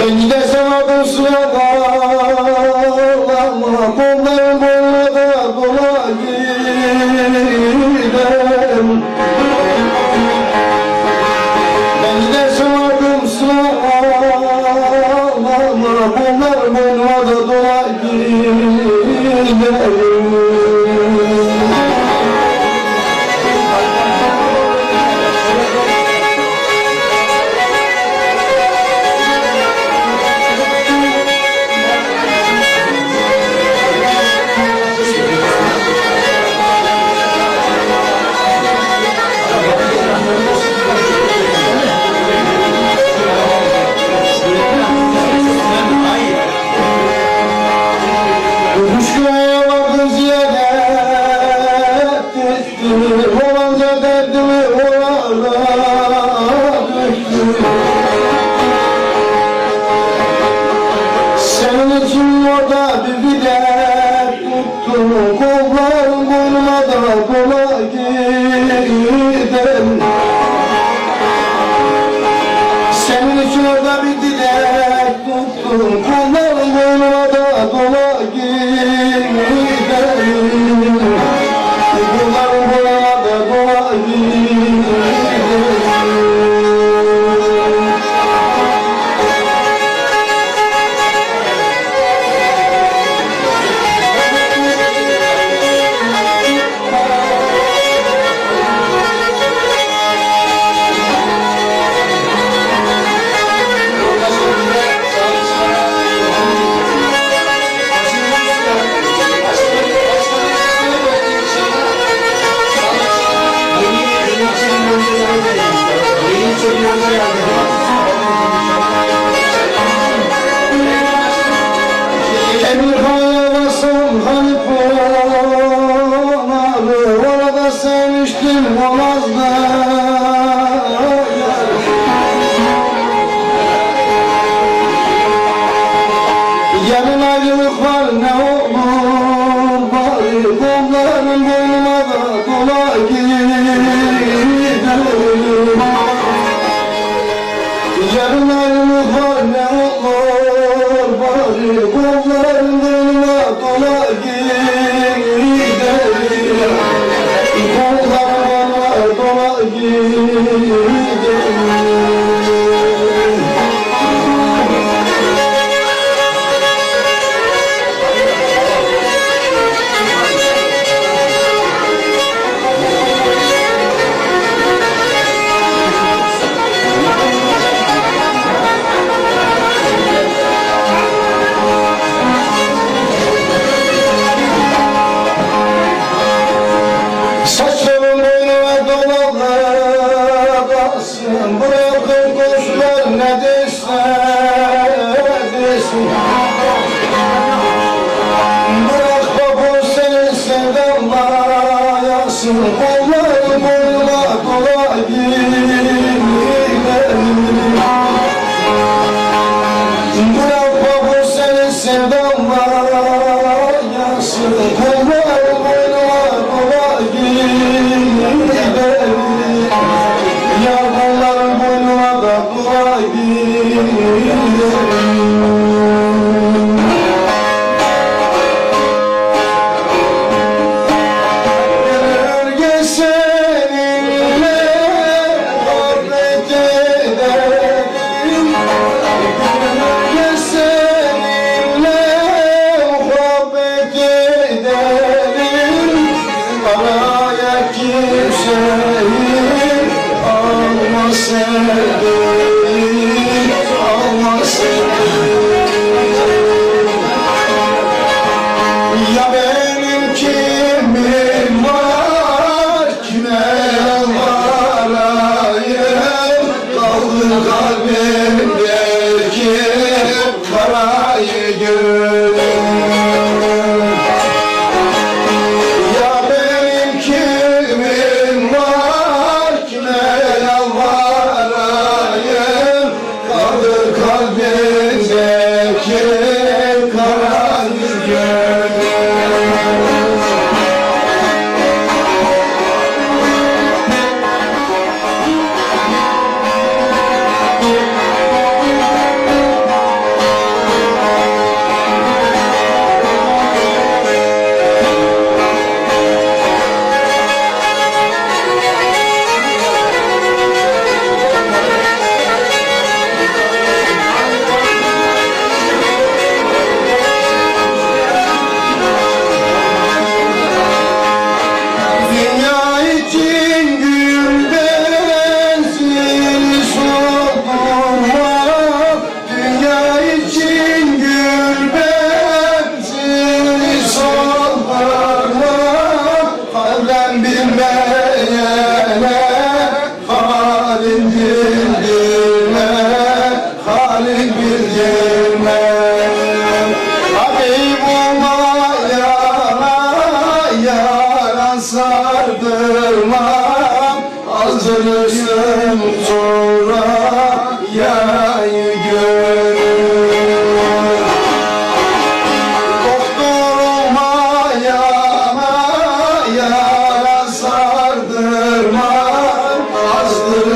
Ben gidersem adım suya dağlanma 감사합니다. you. Người Yeah. Yeah.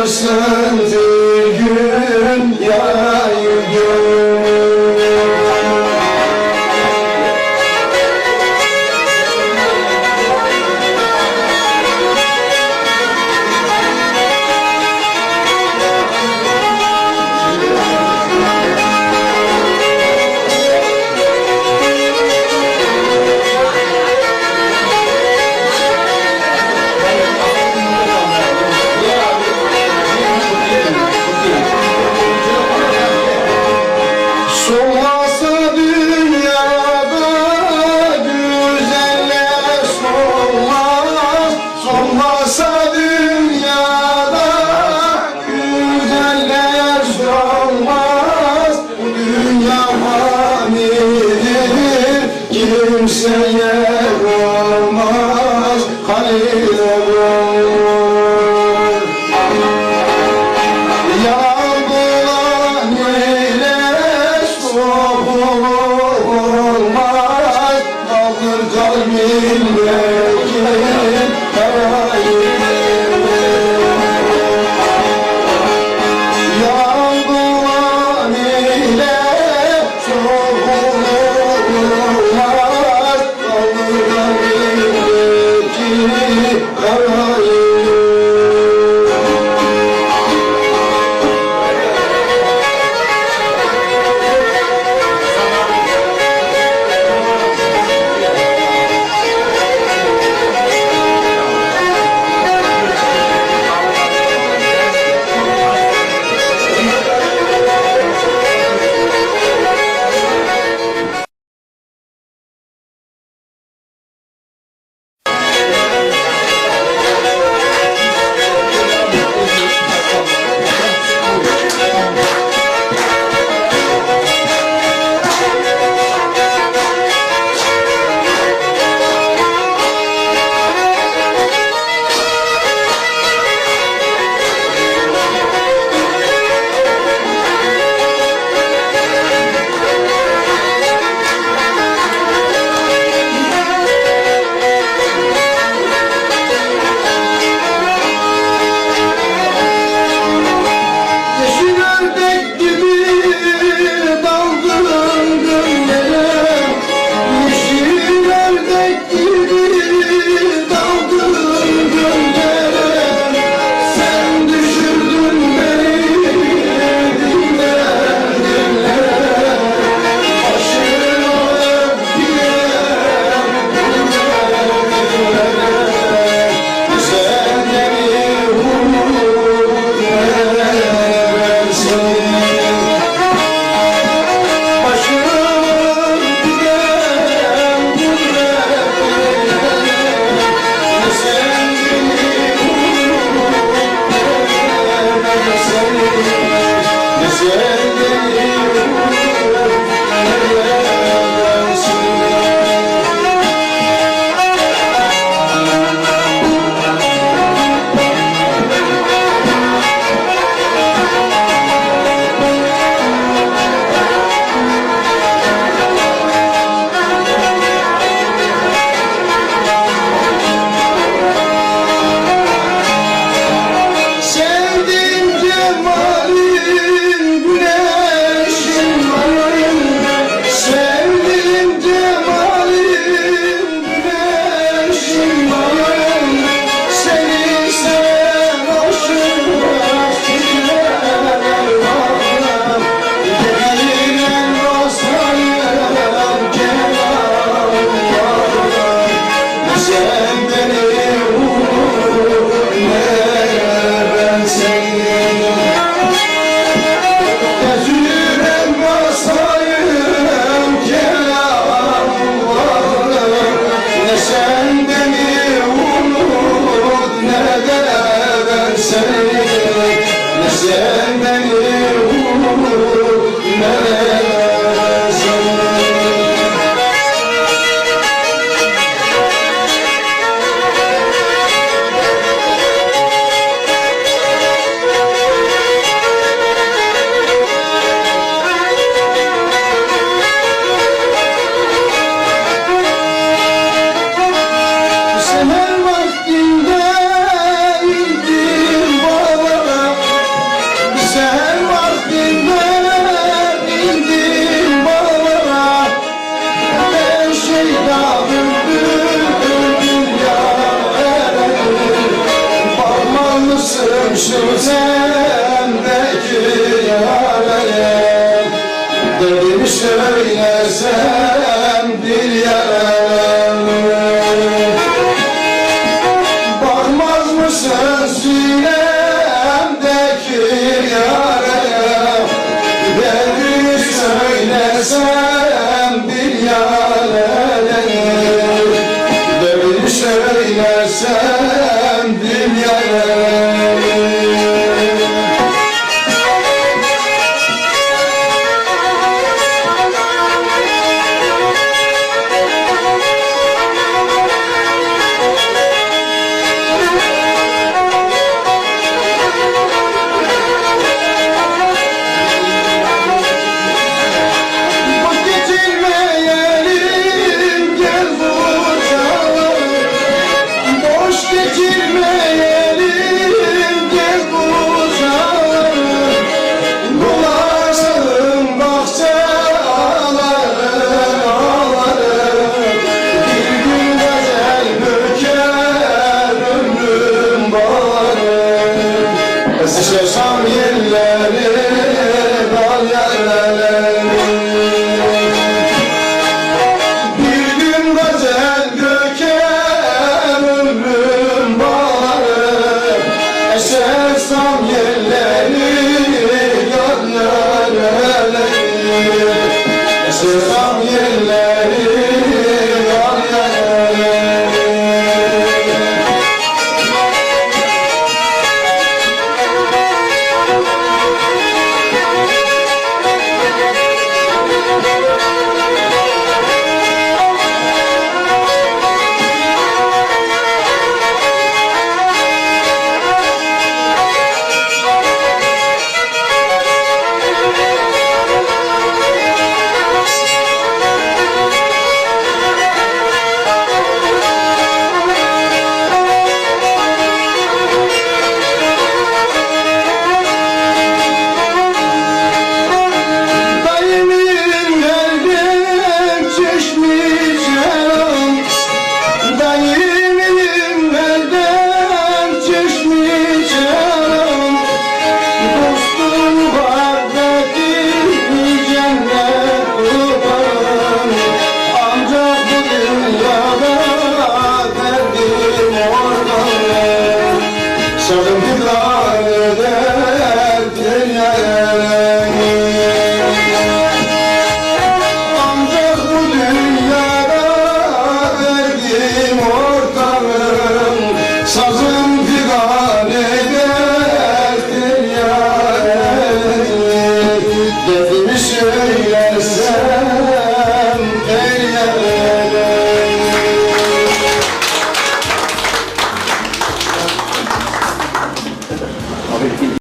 mısın Aleluia. Düştüm sendeki yaraya Dedim söylesem Bakmaz mısın sinemdeki yaraya Dedim söylesem bir yaraya.